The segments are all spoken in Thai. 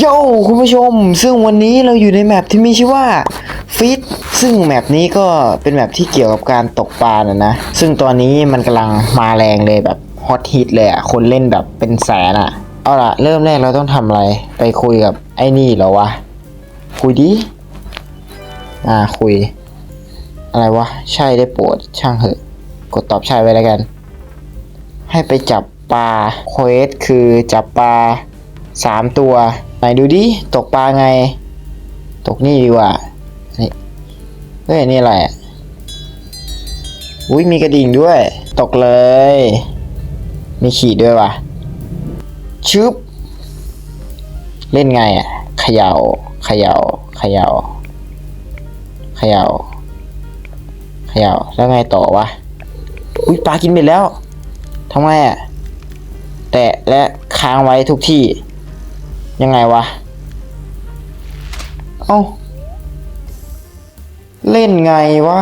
โย่คุณผู้ชม ซึ่งวันนี้เราอยู่ในแมปที่มีชื่อว่าฟิตซึ่งแมปนี้ก็เป็นแมปที่เกี่ยวกับการตกปลานะนะ ซึ่งตอนนี้มันกำลังมาแรงเลยแบบฮอตฮิตเลยอะคนเล่นแบบเป็นแสนอะเอาล่ะ เริ่มแรกเราต้องทำอะไร ไปคุยกับไอ้นี่เหรอวะ คุยดิ อ่าคุย อะไรวะ ใช่ได้โปรดช่างเหอะ กดตอบใช่ไว้แล้วกัน ให้ไปจับปลาเควสคือจับปลาสามตัว นดูดิ ตกปลาไง ตกนี่ดีกว่านี่เฮ้ย นี่อะไรอะ อุ้ยมีกระดิ่งด้วย ตกเลย มีขีดด้วยว่ะ ชึบ เล่นไงอะเขยา่าเขยา่าเขยา่าเขยา่าเขย่าแล้วไงต่อวะ อุ้ยปลากินเบ็ดแล้วทำไงอะ แตะและค้างไว้ทุกที่ ยังไงวะ เอ้า เล่นไงวะ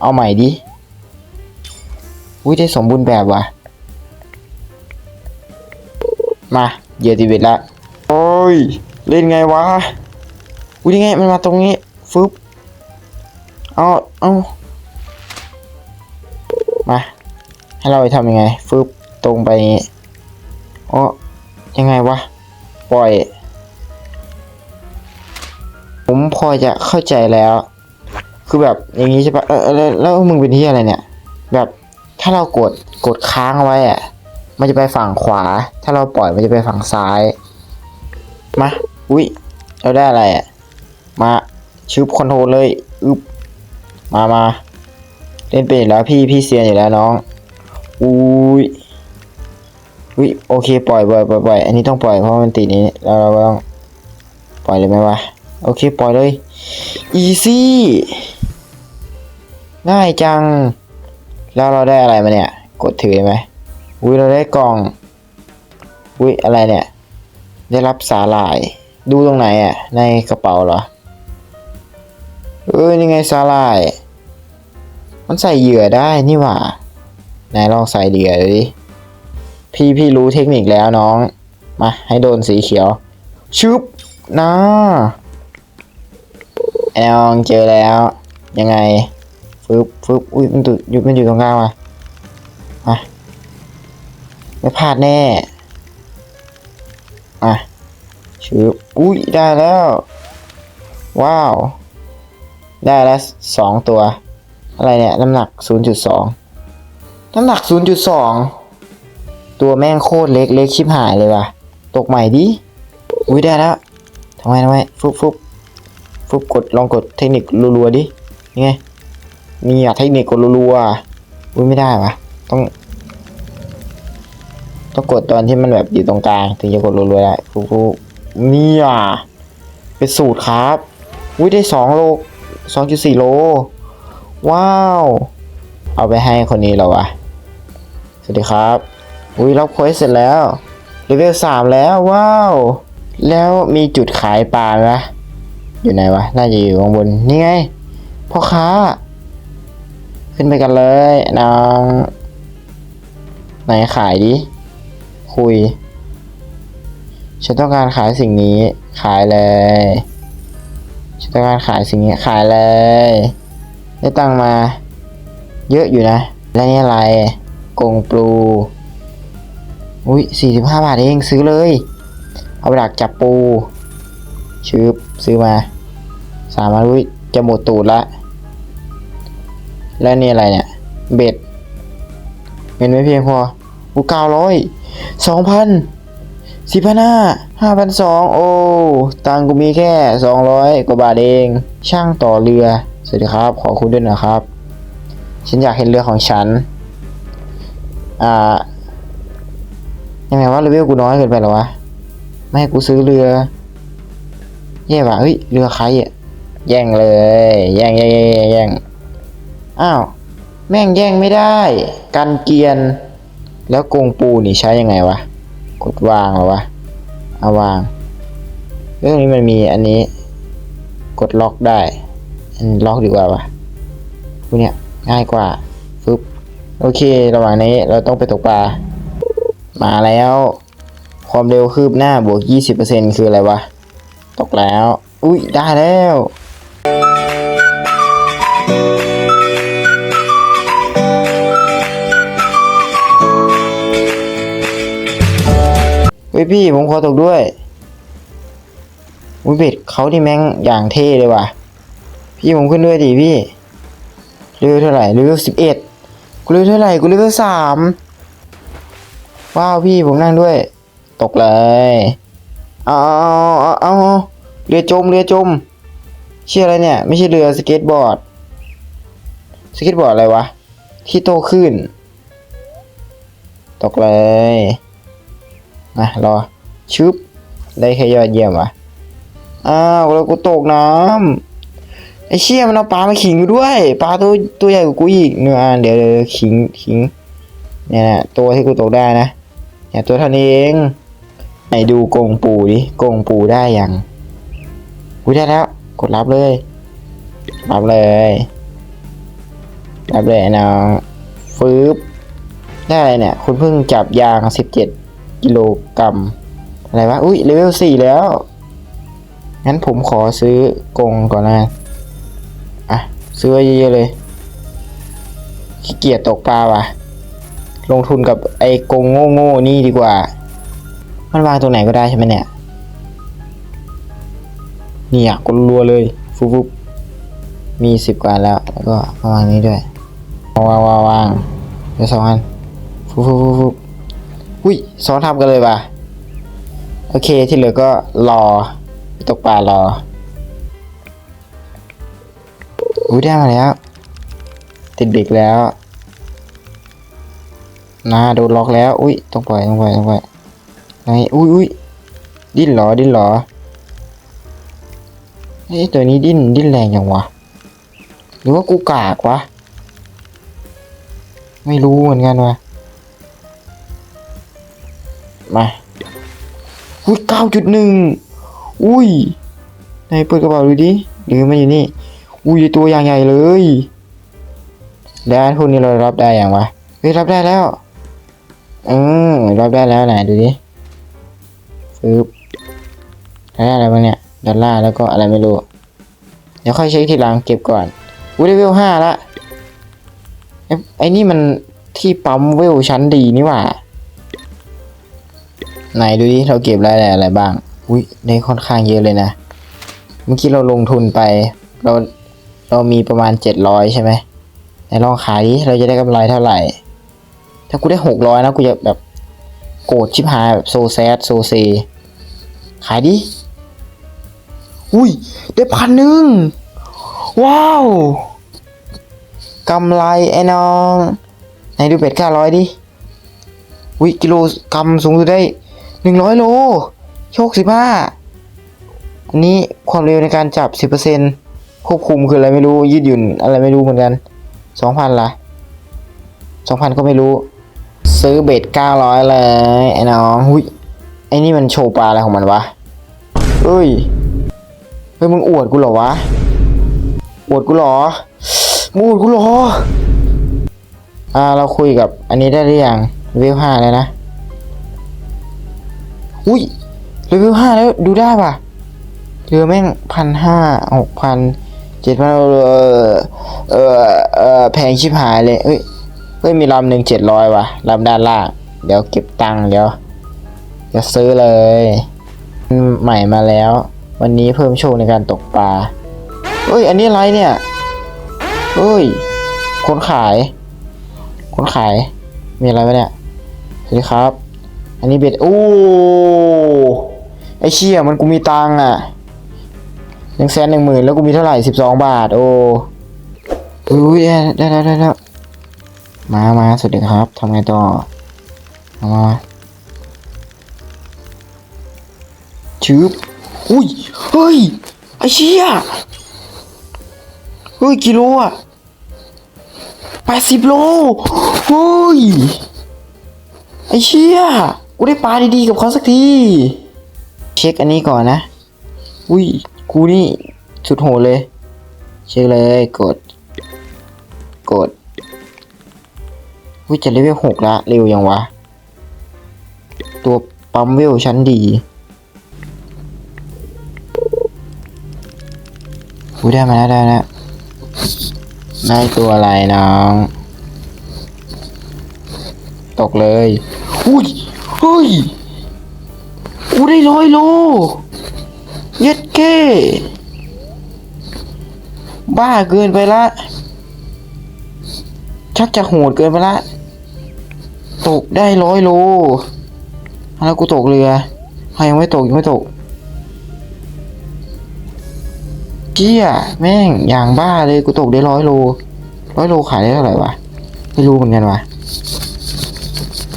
เอาใหม่ดิ อุ้ยได้สมบูรณ์แบบวะมาเยื่อตีเบ็ดละ โอ้ย เล่นไงวะ อุ้ยยังไงมันมาตรงนี้ ฟึบเอาเอามา ให้เราไปทำยังไง ฟึบตรงไปอ๋อยังไงวะ ปล่อย ผมพอจะเข้าใจแล้ว คือแบบอย่างนี้ใช่ปะเออแล้วแล้วมึงเป็นที่อะไรเนี่ย แบบถ้าเรากดกดค้างไว้อะมันจะไปฝั่งขวา ถ้าเราปล่อยมันจะไปฝั่งซ้ายมาอุ้ยเราได้อะไรอะมาชิปคอนโทรลเลยอึบมามาเล่นเป็นอยู่แล้วพี่พี่เซียนอยู่แล้วน้องอุ้ย อุ้ยโอเคปล่อยปล่อยปล่อยปล่อยอันนี้ต้องปล่อยเพราะมันติดนี้แล้วเราต้องปล่อยเลยไหมวะโอเคปล่อยเลยอีซี่ง่ายจัง แล้วเราได้อะไรมาเนี่ย กดถือไหมอุ้ยเราได้กล่องอุ้ยอะไรเนี่ย ได้รับสาหร่าย ดูตรงไหนอะ ในกระเป๋าเหรอเอ้ยนี่ไงสาหร่าย มันใส่เหยื่อได้นี่หว่า ไหนลองใส่เหยื่อดูดิ พี่พี่รู้เทคนิคแล้วน้อง มาให้โดนสีเขียว ชึบนะแอลเจอแล้ว ยังไงฟึบฟึบอุ้ยมันอยู่อยู่มันอยู่ตรงกลางว่ะมาไม่พลาดแน่อะชึบอุ้ยได้แล้ว ว้าว ได้แล้วสองตัว อะไรเนี่ย น้ำหนัก 0.2 น้ำหนัก 0.2 ตัวแม่งโคตรเล็กเล็กชิบหายเลยว่ะ ตกใหม่ดิ อุ้ยได้แล้วทำไมทำไมฟุบฟุบฟุบกดลองกดเทคนิครัวๆดิยังไงนี่อะเทคนิคกดรัวๆอุ้ยไม่ได้ว่ะ ต้องต้องกดตอนที่มันแบบอยู่ตรงกลางถึงจะกดรัวๆได้ฟุบฟุบนี่อะเป็นสูตรครับอุ้ยได้สองโลสองจุดสี่โล ว้าว เอาไปให้คนนี้เหรอวะสวัสดีครับ อุ้ยรับเควสเสร็จแล้วเลเวลสามแล้วว้าว แล้วมีจุดขายปลาไหมอยู่ไหนวะ น่าจะอยู่ข้างบน นี่ไง พ่อค้า ขึ้นไปกันเลยน้องไหนขายดิ คุย ฉันต้องการขายสิ่งนี้ ขายเลย ฉันต้องการขายสิ่งนี้ ขายเลย ได้ตังมา เยอะอยู่นะ แล้วนี่อะไร กงปลู อุ้ยสี่สิบห้าบาทเองซื้อเลย เอาไปดักจับปูชืบซื้อมาสามารถอุ้ยจะหมดตูดละ แล้วนี่อะไรเนี่ย เบ็ดเงินไม่เพียงพออูเก้าร้อยสองพันสี่พันห้าห้าพันสองโอ้ตังกูมีแค่สองร้อยกว่าบาทเอง ช่างต่อเรือ สวัสดีครับ ขอคุณด้วยนะครับ ฉันอยากเห็นเรือของฉัน อ่า ยังไงวะเลเวลกูน้อยเกินไปหรอวะ ไม่ให้กูซื้อเรือ แย่ว่ะเฮ้ย เรือใครอะ แย่งเลยแย่งแย่งแย่งแย่งแย่งอ้าว แม่งแย่งไม่ได้ กันเกียน แล้วกงปูนี่ใช้ยังไงวะ กดวางหรอวะ เอาวาง เรื่องนี้มันมีอันนี้ กดล็อกได้อันล็อกดีกว่าวะพวกเนี้ยง่ายกว่าฟึบโอเค ระหว่างนี้เราต้องไปตกปลา มาแล้ว ความเร็วคืบหน้าบวก 20%คืออะไรวะ ตกแล้ว อุ้ยได้แล้วเฮ้ยพี่ผมขอตกด้วยอุ้ยเบ็ดเขาที่แม่งอย่างเท่เลยว่ะ พี่ผมขึ้นด้วยดิพี่เลเวเท่าไหร่เลเวสิบเอ็ดกูเลเวเท่าไหร่กูเลเวสาม ว้าวพี่ผมนั่งด้วย ตกเลยเอาเอาเอาเอาเรือจมเรือจมเชื่ออะไรเนี่ย ไม่ใช่เรือสเก็ตบอร์ดสเก็ตบอร์ดอะไรวะ ที่โตขึ้น ตกเลยมารอชึบได้แค่ยอดเยี่ยมวะอ้าวแล้วกูตกน้ำไอเชี่ยมันเอาปลามาขิงกูด้วยปลาตัวตัวใหญ่กว่ากูอีกเนื้อเดี๋ยวเดี๋ยวขิงขิงเนี่ยนะตัวที่กูตกได้นะ เนี่ยตัวเท่านี้เองไหนดูกงปูดิกงปูได้ยังกูได้แล้ว กดรับเลย รับเลย รับเลยน้องฟืบได้อะไรเนี่ย คุณเพิ่งจับยางสิบเจ็ดกิโลกรัมอะไรวะ อุ้ยเลเวลสี่แล้ว งั้นผมขอซื้อกงก่อนนะอะ ซื้อเยอะๆเลย ขี้เกียจตกปลาว่ะ ลงทุนกับไอ้กรงโง่ๆนี่ดีกว่า มันวางตรงไหนก็ได้ใช่ไหมเนี่ย นี่อยกดรัวเลย ฟุบมีสิบกว่าแล้ว แล้วก็วางนี้ด้วยวางวางวางเดี๋ยวสองอันฟุบฟุบฟุบฟุบอุ้ยซ้อนทับกันเลยว่ะ โอเคที่เหลือก็รอตกปลารออุ้ยได้มาแล้ว ติดเบรกแล้ว นาโดนล็อกแล้ว อุ้ยต้องปล่อยต้องปล่อยต้องปล่อยไอุ้ยอุ้ยดิ้นหรอดิ้นหรอเอ้ตัวนี้ดิ้นดิ้นแรงอย่างวะหรือว่ากูกากวะไม่รู้เหมือนกันวะมาอุ้ยเก้าจุดหนึ่งอุ้ยไหนเปิดกระเป๋าดูดิหรือมันอยู่นี่ อุ้ยตัวอย่างใหญ่เลยแล้วอันนี้เรารับได้อย่างวะเฮ้ยรับได้แล้ว เออรับได้แล้วไหนดูดิปึ๊บได้อะไรบ้างเนี่ยดอลลาร์แล้วก็อะไรไม่รู้ เดี๋ยวค่อยเช็คทีหลังเก็บก่อนอุ้ยได้เวลห้าละไอ้ไอ้นี่มันที่ปั๊มเวลชั้นดีนี่หว่า ไหนดูดิเราเก็บได้อะไรบ้าง อุ้ยได้ค่อนข้างเยอะเลยนะ เมื่อกี้เราลงทุนไป เราเรามีประมาณเจ็ดร้อยใช่ไหมไหนลองขายดิเราจะได้กำไรเท่าไหร่ ถ้ากูได้หกร้อยนะกูจะแบบโกรธชิบหายแบบโซแซดโซเซ ขายดิ อุ้ย ได้พันหนึ่ง ว้าวกำไรไอ้น้องไหนดูเป็ดเก้าร้อยดิอุ้ยกิโลกรัมสูงสุดได้หนึ่งร้อยโล โชคสิบห้าอันนี้ความเร็วในการจับสิบเปอร์เซ็นควบคุมคืออะไรไม่รู้ยืดหยุ่นอะไรไม่รู้เหมือนกันสองพันละสองพันก็ไม่รู้ ซื้อเบ็ดเก้าร้อยเลยไอ้น้องหุยไอ้นี่มันโชว์ปลาอะไรของมันวะเฮ้ยเฮ้ยมึงอวดกูเหรอวะอวดกูเหรอมึงอวดกูเหรออ่าเราคุยกับอันนี้ได้หรือยังเวลห้าแล้วนะอุ้ยเลเวลห้าแล้วดูได้ป่ะเรือแม่งพันห้าหกพันเจ็ดพันเออเออเออแพงชิบหายเลยเอ้ย เฮ้ยมีลำหนึ่งเจ็ดร้อยว่ะลำด้านล่างเดี๋ยวเก็บตังค์เดี๋ยวเดี๋ยวซื้อเลยใหม่มาแล้ว วันนี้เพิ่มโชคในการตกปลาเฮ้ย อันนี้อะไรเนี่ยเฮ้ย คนขาย คนขาย มีอะไรไหมเนี่ย สวัสดีครับ อันนี้เบ็ดโอ้ไอเชี่ยมันกูมีตังค์อะหนึ่งแสนหนึ่งหมื่นแล้วกูมีเท่าไหร่สิบสองบาท โอ้อุ้ยได้ได้ได้ได้ มามาสวัสดีครับทำไงต่อมามาชืบอุ้ย เฮ้ย ไอ้เชี่ยเฮ้ย กิโลอะแปดสิบโลเฮ้ย ไอ้เชี่ยกูได้ปลาดีๆกับเขาสักที เช็คอันนี้ก่อนนะ อุ้ย กูนี่สุดโหดเลย เช็คเลย กด กด อุ้ยจะเลเวลหกละเร็วยังวะ ตัวปั๊มเวลชั้นดีกูได้มาแล้วได้แล้วได้ตัวอะไรน้อง ตกเลยอุ้ยเฮ้ยกูได้ร้อยโล เย็ดเก้บ้าเกินไปละ ชักจะโหดเกินไปละ ตกได้ร้อยโลแล้วกูตกเรือใครยังไม่ตกยังไม่ตกเกี้ยแม่งอย่างบ้าเลยกูตกได้ร้อยโลร้อยโลขายได้เท่าไหร่วะไม่รู้เหมือนกันวะ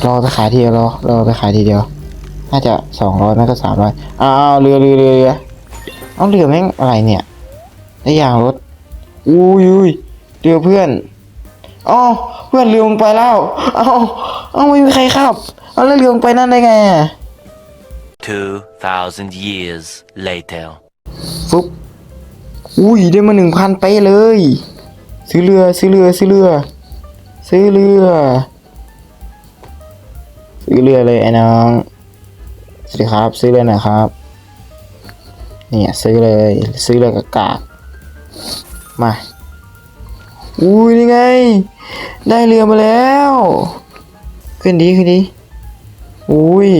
รอไปขายทีเดียวรอรอไปขายทีเดียว น่าจะสองร้อยไม่ก็สามร้อยอ้าวเรือเรือเรือเรือเอาเรือแม่งอะไรเนี่ยได้ยางรถอุ้ยอุ้ยเรือเพื่อน อ๋อเพื่อนเรือมึงไปแล้วเอาเอาไม่มีใครขับเอาแล้วเรือมึงไปนั่นได้ไงอะ 2,000 years later. ฟุ๊บอุ้ยได้มาหนึ่งพันไปะเลย ซื้อเรือซื้อเรือซื้อเรือ ซื้อเรือ ซื้อเรือเลยไอ้น้องสวัสดีครับ ซื้อเรือหน่อยครับ เนี่ยซื้อเลย ซื้อเรือกากามาอุ้ยนี่ไง ได้เรือมาแล้ว ขึ้นดีขึ้นดีอุ้ย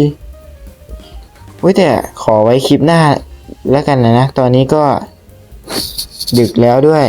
อุ้ยแต่ขอไว้คลิปหน้าแล้วกันนะนะ ตอนนี้ก็ดึกแล้วด้วย